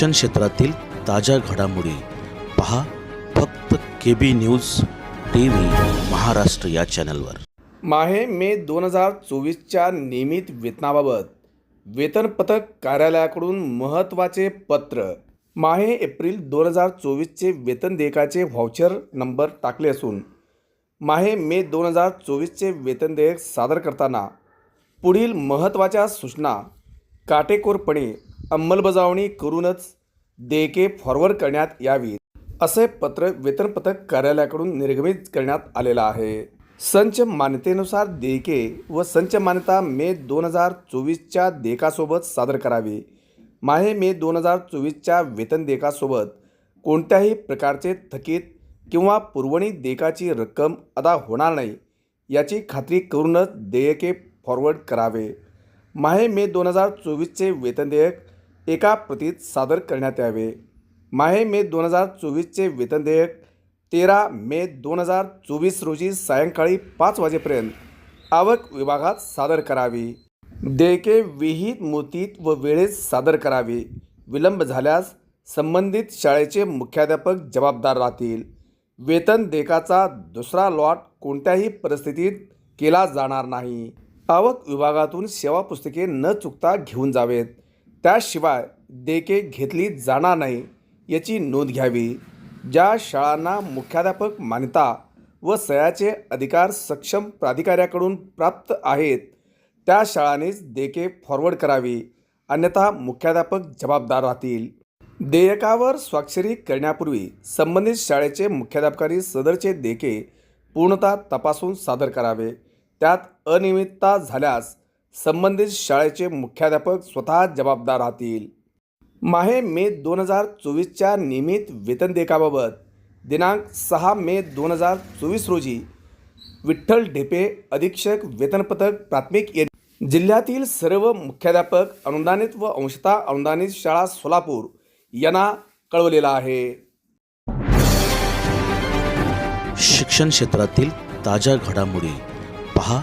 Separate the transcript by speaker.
Speaker 1: शिक्षण क्षेत्रातील ताज्या घडामोडी पहा फक्त K B news T V Maharashtra या चॅनलवर.
Speaker 2: माहे मे दोन हजार चोवीसच्या नियमित वेतनाबाबत वेतन पथक कार्यालयाकडून महत्त्वाचे पत्र. माहे एप्रिल दोन हजार चोवीसचे वेतन देयकाचे व्हाउचर नंबर टाकले असून माहे मे दोन हजार चोवीसचे वेतन देयक सादर करताना पुढील महत्त्वाच्या सूचना काटेकोरपणे अंमलबजावणी करूनच देयके फॉरवर्ड करण्यात यावी असे पत्र वेतन पथक कार्यालयाकडून निर्गमित करण्यात आलेलं आहे. संच मान्यतेनुसार देयके व संच मान्यता मे दोन हजार चोवीसच्या देयकासोबत सादर करावी. माहे मे दोन हजार चोवीसच्या वेतन देयकासोबत कोणत्याही प्रकारचे थकीत किंवा पुरवणी देयकाची रक्कम अदा होणार नाही याची खात्री करूनच देयके फॉरवर्ड करावे. माहे मे दोन हजार चोवीसचे वेतन देयक एका प्रतीत सादर करण्यात यावे. माहे मे दोन हजार चोवीसचे वेतन देयक तेरा मे दोन हजार चोवीस रोजी सायंकाळी पाच वाजेपर्यंत आवक विभागात सादर करावी. देयके विहित मोतीत व वेळेत सादर करावी. विलंब झाल्यास संबंधित शाळेचे मुख्याध्यापक जबाबदार राहतील. वेतन देयकाचा दुसरा लॉट कोणत्याही परिस्थितीत केला जाणार नाही. आवक विभागातून सेवा पुस्तके न चुकता घेऊन जावेत. त्याशिवाय देयके घेतली जाणार नाही याची नोंद घ्यावी. ज्या शाळांना मुख्याध्यापक मान्यता व सयाचे अधिकार सक्षम प्राधिकाऱ्याकडून प्राप्त आहेत त्या शाळांनीच देयके फॉरवर्ड करावी अन्यथा मुख्याध्यापक जबाबदार राहतील. देयकावर स्वाक्षरी करण्यापूर्वी संबंधित शाळेचे मुख्याध्यापकांनी सदरचे देयके पूर्णतः तपासून सादर करावे. त्यात अनियमितता झाल्यास संबंधित शाळेचे मुख्याध्यापक स्वतः जबाबदार राहतील. माहे मे दोन हजार चोवीसच्या नियमित वेतन देयकाबाबत दिनांक सहा मे दोन हजार चोवीस रोजी विठ्ठल ढेपे अधीक्षक वेतन पथक प्राथमिक जिल्ह्यातील सर्व मुख्याध्यापक अनुदानित व अंशतः अनुदानित शाळा सोलापूर यांना कळवलेला आहे.
Speaker 1: शिक्षण क्षेत्रातील ताज्या घडामोडी पहा